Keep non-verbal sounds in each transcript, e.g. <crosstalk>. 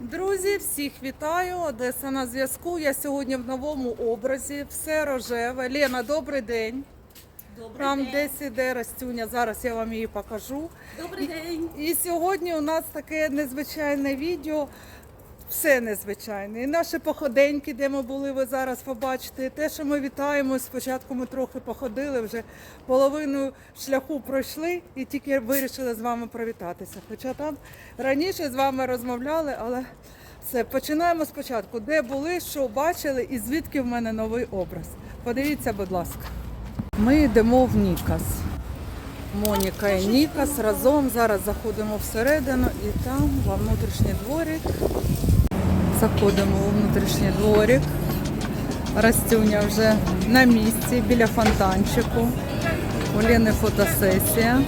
Друзі, всіх вітаю! Одеса на зв'язку. Я сьогодні в новому образі. Все рожеве. Лена, добрий день. Добрий Там день. десь іде Растюня. Зараз я вам її покажу. Добрий день. І сьогодні у нас таке незвичайне відео. Все незвичайне. І наші походеньки, де ми були, ви зараз побачите. І те, що ми вітаємо. Спочатку ми трохи походили, вже половину шляху пройшли і тільки вирішили з вами привітатися. Хоча там раніше з вами розмовляли, але все, починаємо спочатку. Де були, що бачили і звідки в мене новий образ. Подивіться, будь ласка. Ми йдемо в Нікас. Моніка і Нікас разом. Зараз заходимо всередину і там, во внутрішній дворик. Заходимо у внутрішній дворик. Растюня вже на місці біля фонтанчику. У Лени фотосесія.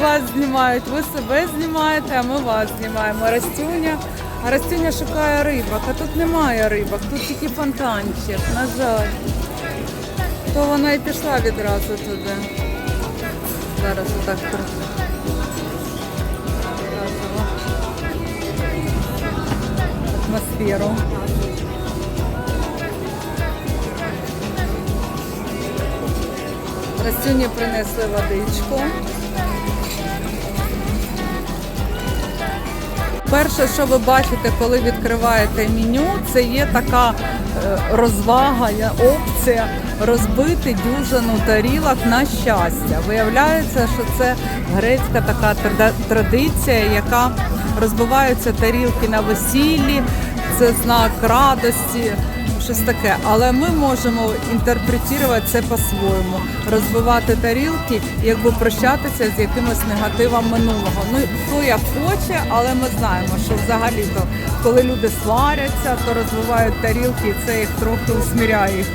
Вас знімають, ви себе знімаєте, а ми вас знімаємо. Растюня. А Растюня шукає рибок, а тут немає рибок, тут тільки фонтанчик, на жаль. То вона і пішла відразу туди. Зараз отак. Атмосферу. Растюні принесли водичку. Перше, що ви бачите, коли відкриваєте меню, це є така е, розвага, опція розбити дюжину тарілок на щастя. Виявляється, що це грецька така традиція, яка розбиваються тарілки на весіллі, це знак радості. Щось таке, але ми можемо інтерпретувати це по-своєму, розбивати тарілки, якби прощатися з якимось негативом минулого. Ну хто як хоче, але ми знаємо, що взагалі-то, коли люди сваряться, то розбивають тарілки, і це їх трохи усміряє їх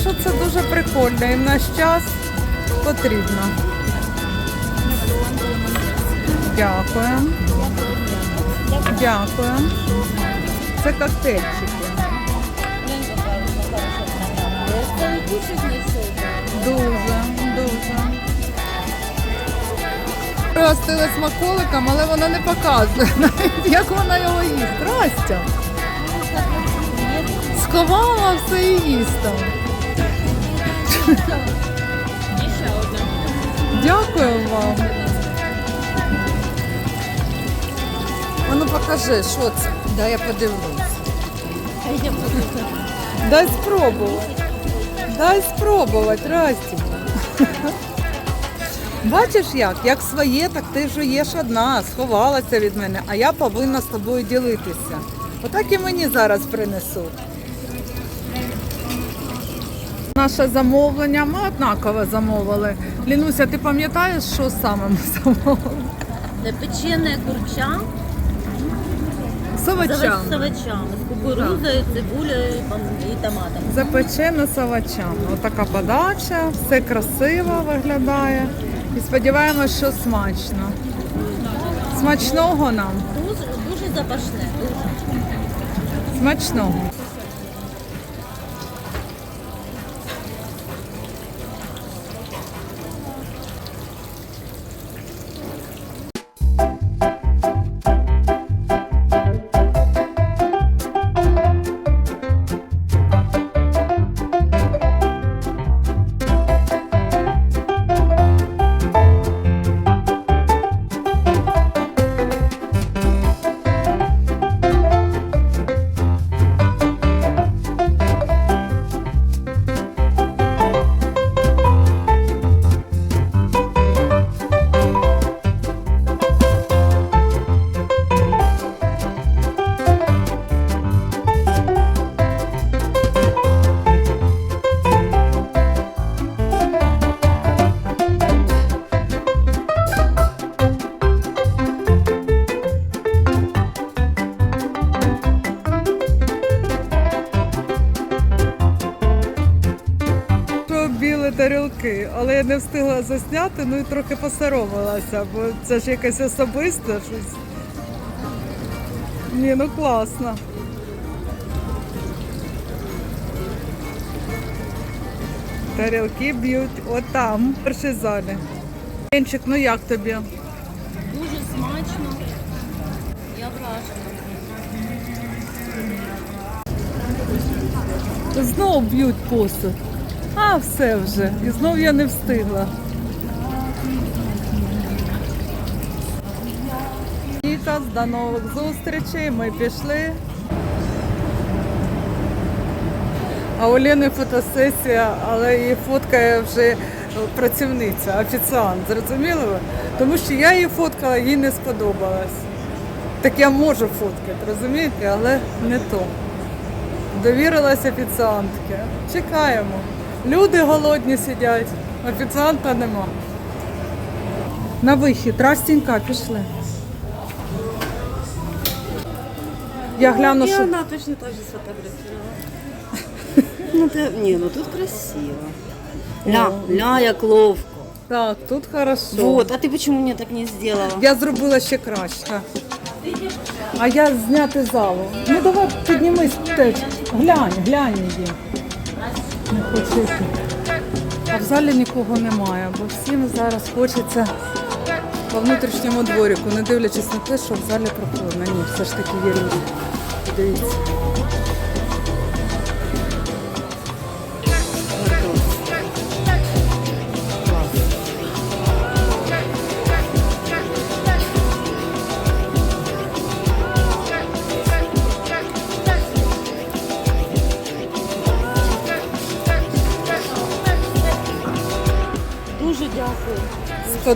що це дуже прикольно і в наш час потрібно. Дякую. Дякую. Це коктейльчики. Дуже, дуже. Простили смаколиком, але вона не показує, <laughs> навіть, як вона його їсть. Растя. Сховала все і їсть там. Дякую вам. А ну покажи, що це? Дай я подивлюсь. Дай спробувати. Дай спробувати, Расті. Бачиш як? Як своє, так ти жуєш одна, сховалася від мене, а я повинна з тобою ділитися. Отак і мені зараз принесуть. Наше замовлення ми однаково замовили. Лінуся, ти пам'ятаєш, що саме ми замовили? Це печене курча Савача. з овочами, з кукурузою, цибулею і томатом. Запечена савачами. Отака подача, все красиво виглядає. І сподіваємось, що смачно. Смачного нам. Дуже, дуже запашне. Дуже. Смачного. Що тарілки, але я не встигла засняти, ну і трохи посоромилася, бо це ж якесь особисте щось. Ні, ну класно. Тарілки б'ють отам, в першій залі. Ленчик, ну як тобі? Дуже смачно. Я вражена. Знов б'ють посуд. А, все вже. І знов я не встигла. Вікас, до нових зустрічей. Ми пішли. А у Лени фотосесія, але її фоткає вже працівниця, офіціант. Зрозуміли ви? Тому що я її фоткала, їй не сподобалось. Так я можу фоткати, розумієте, але не то. Довірилась офіціантки. Чекаємо. Люди голодні сидять, офіціанта нема. На вихід, Растінька, пішли. Я гляну, И що она точно так же сфотографировала. Ну, ты, не, ну тут красиво. Ля, ля, як ловко. так, тут хорошо. Вот, а ты почему мне так не сделала? Я зробила ще краще. А я зняти залу. Ну давай піднімись теж. Глянь, глянь її. Не хочете. А в залі нікого немає, бо всім зараз хочеться по внутрішньому дворику, не дивлячись на те, що в залі прохолодно. Ні, все ж таки є люди. Дивіться.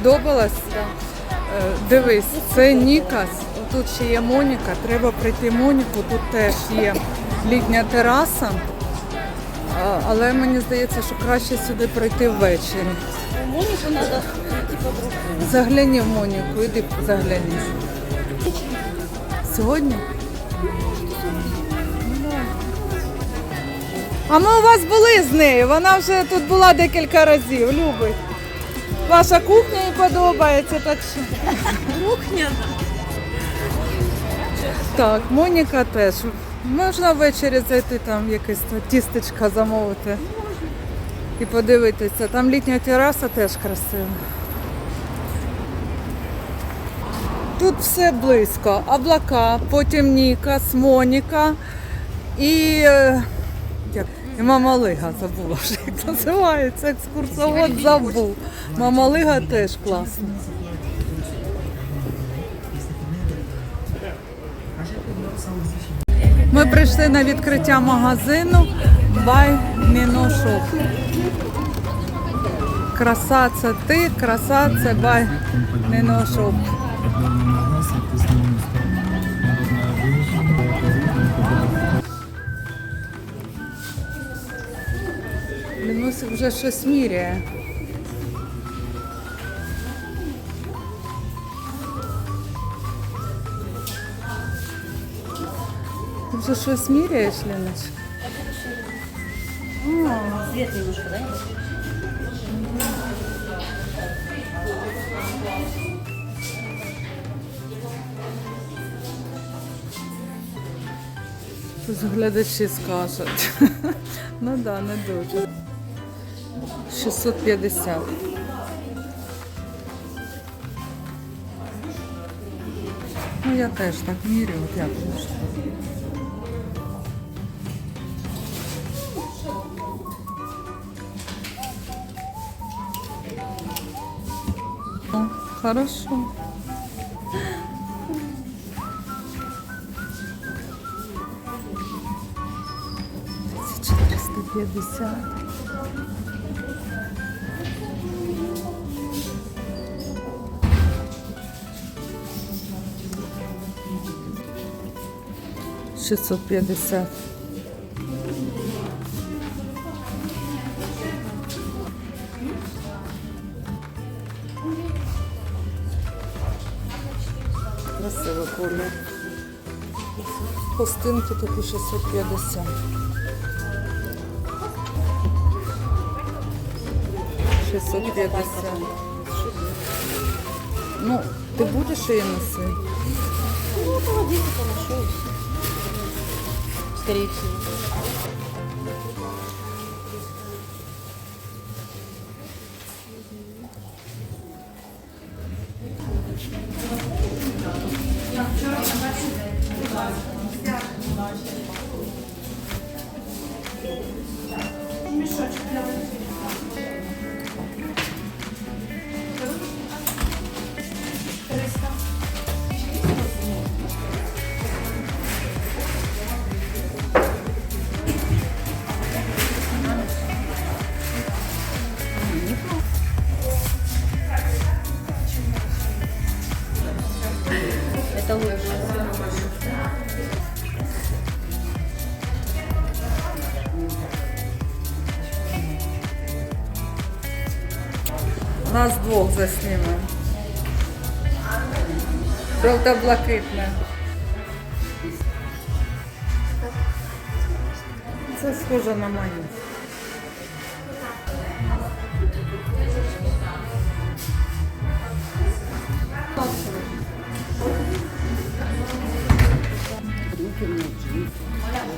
Сподобалось? Е, Дивись, це Нікас. Тут ще є Моніка. Треба прийти Моніку. Тут теж є літня тераса. Але мені здається, що краще сюди прийти ввечері. Моніку треба йти по-другому. Загляні в Моніку, іди загляні. Сьогодні? А ми у вас були з нею. Вона вже тут була декілька разів. Любить. Ваша кухня їй подобається, так що. Кухня. Так, Моніка теж. Можна ввечері зайти там якесь то тістечко замовити і подивитися. Там літня тераса теж красива. Тут все близько. Облака, потім Ніка, Моніка і, е, і Мама Лига забула вже, як називається. Екскурсовод забув. Мама Лига теж класна. Ми прийшли на відкриття магазину Buy Nino Shop. Краса це ти, краса це Buy Nino Shop. Лінусик вже щось міряє. Ти вже щось міряєш, Ліночка? Свет немножко, да? Тут глядачі скажуть. <laughs> ну так, да, не дуже. 650. Ну я теж так мірю, от як можна. Хорошо. Четыреста пятьдесят. Шестьсот пятьдесят. Красиво колір. Хостинки такі 650. Шестьсот п'ятдесят. Ну, ти будеш її носити? Ну, холодильник хорошо. direitinho. Нас двох заснімемо. Жовто-блакитне. Це схоже на мою.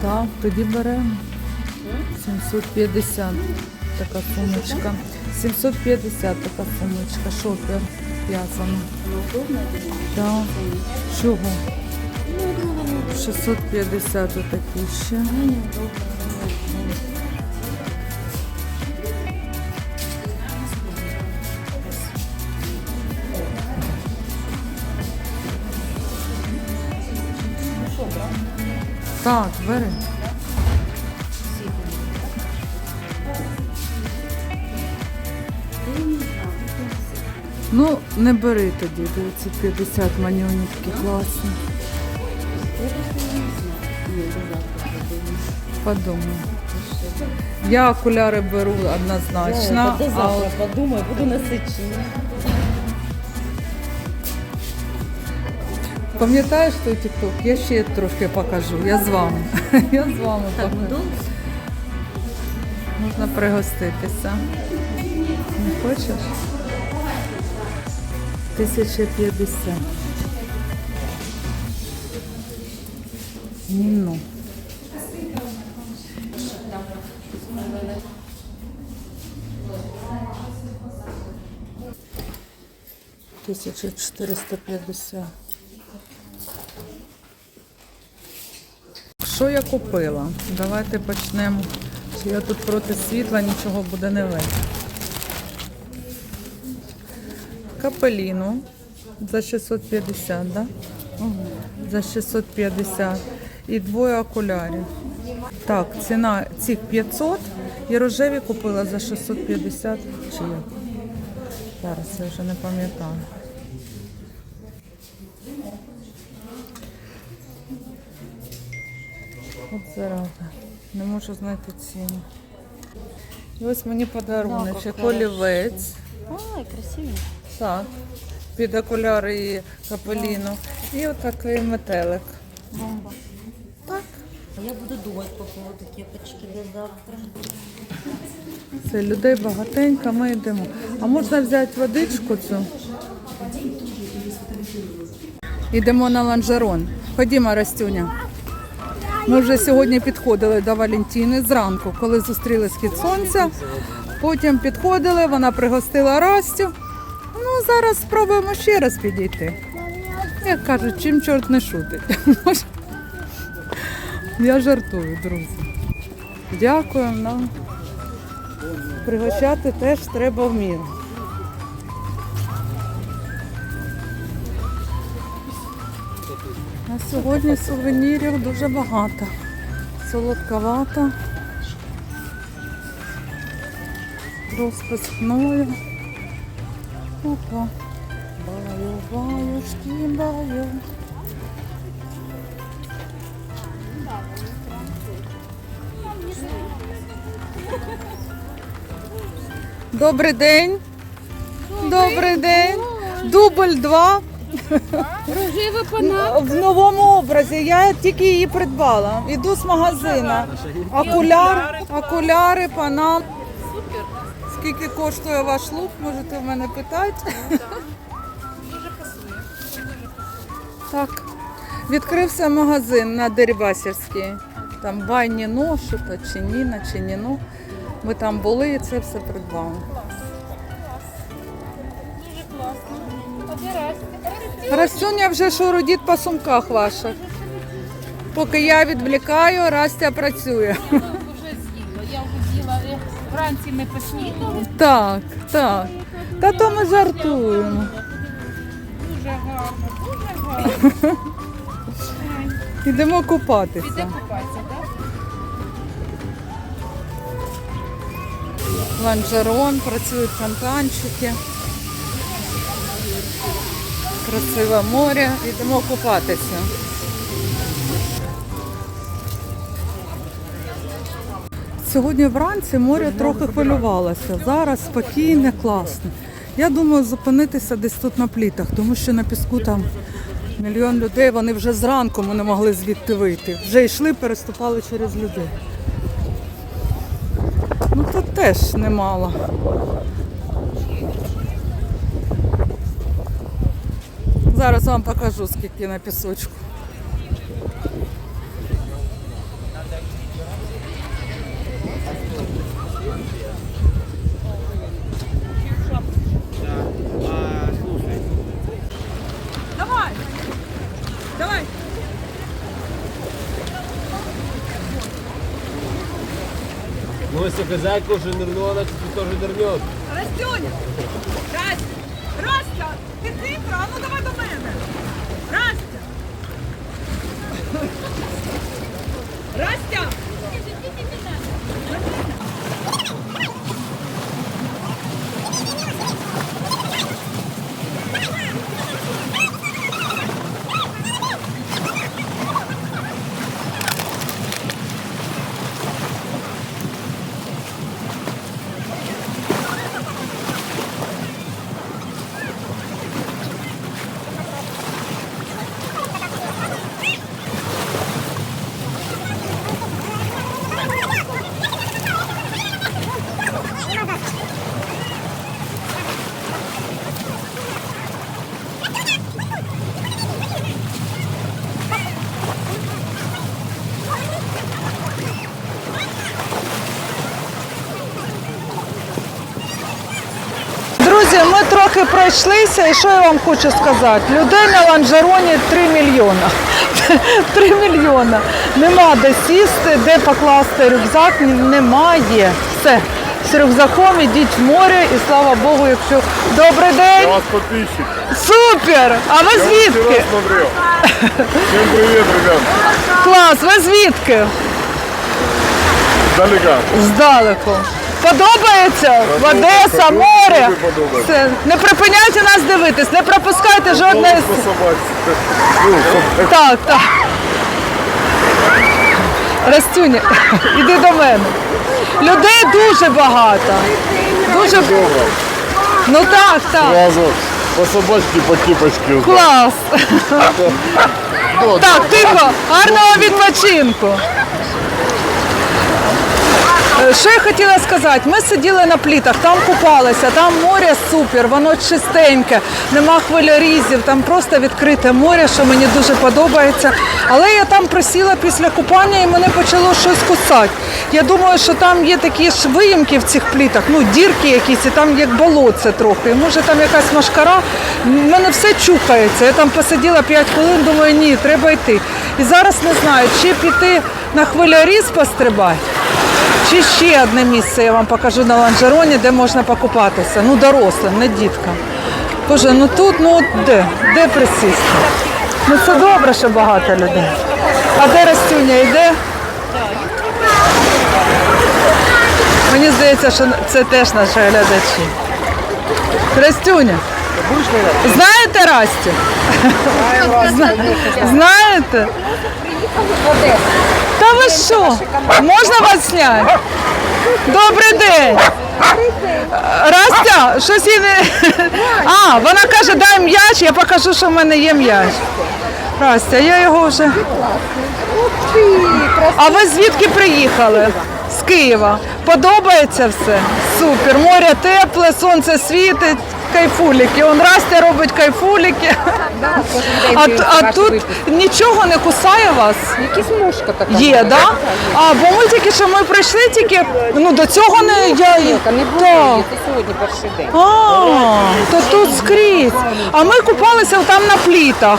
Так, тоді беремо. 750 така сумочка. 750 така сумочка. Шопер в'язана. Так. Чого? 650 отакі ще. Так, бери. Не бери тоді, 950 манюнітки класні. Подумай. Я окуляри беру однозначно. До а завтра подумаю, буду на сечі. пам'ятаєш той тікток? Я ще трошки покажу. Я з вами. <laughs> Я з вами покажу. Можна пригоститися. Не хочеш? 1050. Ніно. Тисяча чотириста п'ятдесят. Що я купила? Давайте почнемо. Я тут проти світла нічого буде не видно. Капеліну за 650, да? За 650. І двоє окулярів. Так, ціна цих 500. І рожеві купила за 650 чи як? Зараз я вже не пам'ятаю. От зараза. Не можу знайти ціну. І ось мені подаруночок. Олівець. Ай, красиві. Так. Під окуляри і капеліну. І отакий метелик. Бомба. Так. Я буду думати по поводу кепочки до завтра. Це людей багатенько, ми йдемо. А можна взяти водичку цю? Йдемо на ланжерон. Ходімо, Растюня. Ми вже сьогодні підходили до Валентини зранку, коли зустріли схід сонця. Потім підходили, вона пригостила Растю. Зараз спробуємо ще раз підійти. Як кажуть, чим чорт не шутить. <laughs> Я жартую, друзі. Дякую нам. Пригощати теж треба в міру. А сьогодні сувенірів дуже багато. Солодковато. Розпис хною. Опа. Баю, баю, шкібаю. Добрий день. Добрий день. Дубль 2. Рожева пана. В новому образі. Я тільки її придбала. Іду з магазина. Окуляр, окуляри, панам. Скільки коштує ваш лук, можете в мене питати. Так. Відкрився магазин на Дерибасівській. Там байні ноші, то чи Ніна, чи Ніно. Ми там були і це все придбали. Дуже класно. Обирайся. Растюня вже шурудить по сумках ваших. Поки я відвлікаю, Растя працює. Вранці ми поснідали. Так, так. Та то ми жартуємо. Дуже гарно, дуже гарно. Ідемо купатися. Піде купатися, так? Ланжерон, працюють фонтанчики. Красиве море. Йдемо купатися. Сьогодні вранці море трохи хвилювалося. Зараз спокійне, класне. Я думаю зупинитися десь тут на плітах, тому що на піску там мільйон людей, вони вже зранку ми не могли звідти вийти. Вже йшли, переступали через людей. Ну тут теж немало. Зараз вам покажу, скільки на пісочку. Давай! Давай! Ну, если хозяйка уже нырнула, значит ты тоже нырнет. Растюня! Друзі, ми трохи пройшлися, і що я вам хочу сказати? Людей на ланжероні 3 мільйона. <laughs> 3 мільйона. Нема де сісти, де покласти рюкзак, немає. Все. З рюкзаком ідіть в море і слава Богу, якщо. Добрий день! вас подписчик. Супер! А ви Я звідки? смотрел. <laughs> Всем привет, ребят. Клас, ви звідки? Далека. Здалеку. Подобається? Одеса, Дуже море. подобається. Все. Не припиняйте нас дивитись, не пропускайте по. Ну, щоб- Так, так. Растюня, <laughs> іди до мене. Людей дуже багато. Дуже Добре. ну так, так. По собачці, по кіпочці. Клас. <laughs> Ну, Так, тихо, гарного відпочинку. Е, Що я хотіла сказати? Ми сиділи на плітах, там купалися, там море супер, воно чистеньке, нема хвилярізів, там просто відкрите море, що мені дуже подобається. Але я там присіла після купання і мене почало щось кусати. Я думаю, що там є такі ж виїмки в цих плітах, ну дірки якісь, і там як болотце трохи. І, Може там якась машкара. В мене все чухається. Я там посиділа 5 хвилин, думаю, ні, треба йти. І зараз не знаю, чи піти на хвиляріз пострибати. Чи ще одне місце я вам покажу на ланжероні, де можна покупатися. Ну, дорослим, не діткам. Боже, ну тут, ну от де? Де присісти? Ну це добре, що багато людей. А де Растюня йде? Мені здається, що це теж наші глядачі. Растюня. Знаєте Растю? Зна- Знаєте? Ви що? Можна вас зняти? Добрий день. Растя, щось їй не. А, вона каже, дай м'яч, я покажу, що в мене є м'яч. Растя, я його вже. А ви звідки приїхали? З Києва. Подобається все? Супер. Море тепле, сонце світить, кайфуліки. Он Растя робить кайфуліки. А, а тут нічого не кусає вас? Якісь мушка така. Є, да? А, бо ми тільки що ми прийшли тільки, ну до цього не я. Не було це сьогодні перший день. А, то тут скрізь. А ми купалися там на плітах.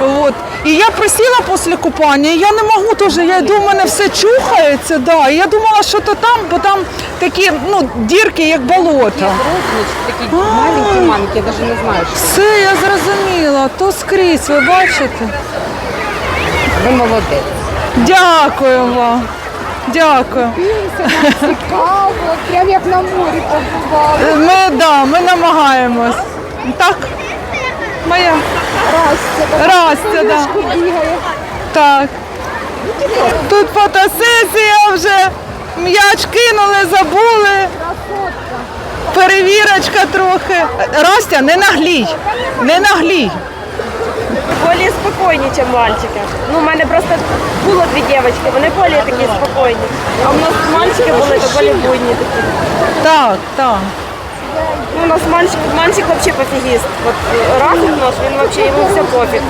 От. І я присіла після купання, і я не можу теж, я йду, у мене все чухається, да. І я думала, що то там, бо там такі ну, дірки, як болото. Такі маленькі, маленькі, я навіть не знаю, що Все, я зрозуміла, то скрізь, ви бачите? ви молодець. Дякую вам. Дякую. Цікаво, прям як на морі побували. Ми, да, ми намагаємось. Так? Моя. Растя, Растя, да. бігає. Так. Тут фотосесія вже. М'яч кинули, забули. Перевірочка трохи. Растя, не наглій. Не наглій. Более спокійні, ніж мальчики. Ну, у мене просто було дві дівчатки, вони більш такі спокійні. А у нас мальчики були то буйні такі. Так, так. Ну, у нас мальчик, мальчик взагалі пофігіст. От е, Рафик наш, він взагалі йому все пофіг.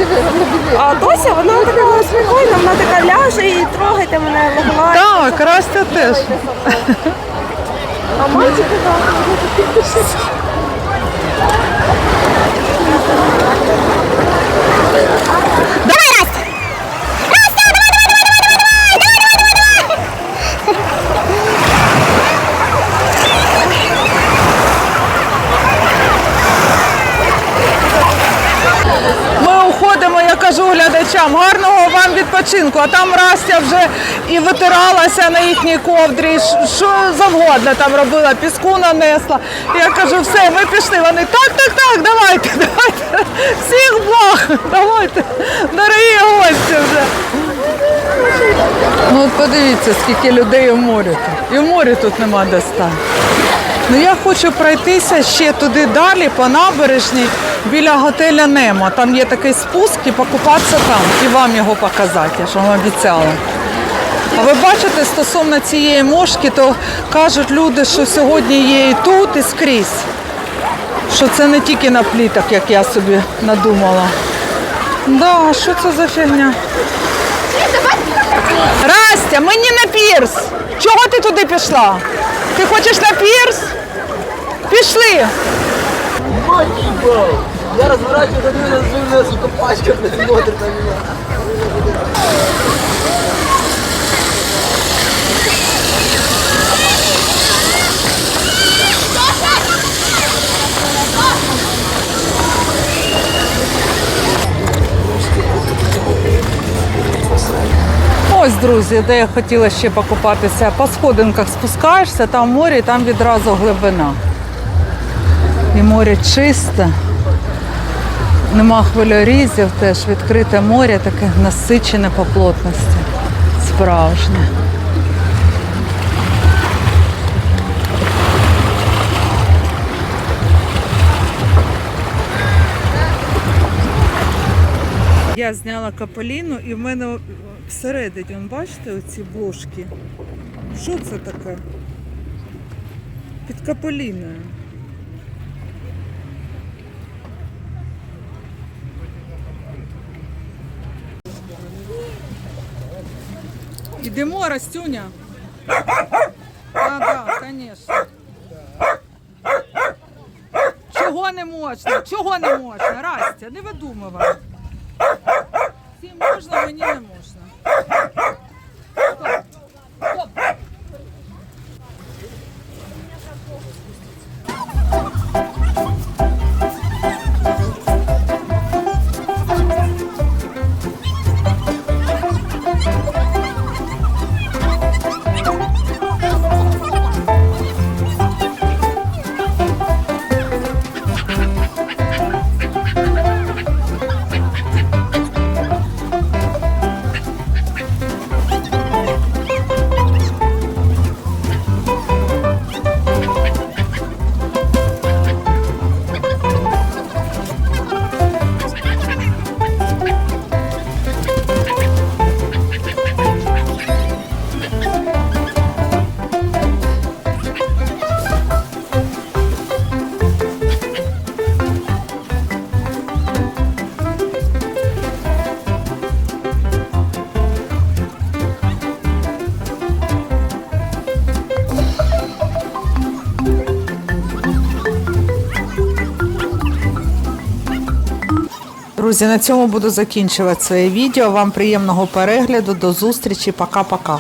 А Дося, вона така спокійна, вона така ляже і трогайте мене, легла. Так, Растя теж. А мальчик так. Відпочинку. А там Растя вже і витиралася на їхній ковдрі, що завгодно там робила, піску нанесла. Я кажу, все, ми пішли. Вони так, так, так, давайте, давайте. Всіх благ, давайте, дорогі гості вже. Ну от подивіться, скільки людей у морі тут. І в морі тут нема де стати. Ну я хочу пройтися ще туди далі, по набережній, біля готеля Немо. Там є такий спуск і покупатися там, і вам його показати, я ж вам обіцяла. А ви бачите, стосовно цієї мошки, то кажуть люди, що сьогодні є і тут, і скрізь. Що це не тільки на плітах, як я собі надумала. Да, що це за фігня? Растя, мені на пірс. Чого ти туди пішла? Ти хочеш на пірс? Пішли. Я разворачиваю, смотрю, на взрывная, сука, пачка, блядь, смотрит на меня. Ось, друзі, де я хотіла ще покупатися. По сходинках спускаєшся, там море, і там відразу глибина. І море чисте. Нема хвильорізів, теж відкрите море, таке насичене по плотності. Справжнє. Я зняла каполіну і в мене всередині, он, бачите, оці блошки. Що це таке? Під каполіною. Ідемо, Растюня. А, да, звісно. Чого не можна? Чого не можна? Растя, не видумувай. Всім можна, мені не можна. Друзі, на цьому буду закінчувати своє відео. Вам приємного перегляду. До зустрічі. Пока-пока.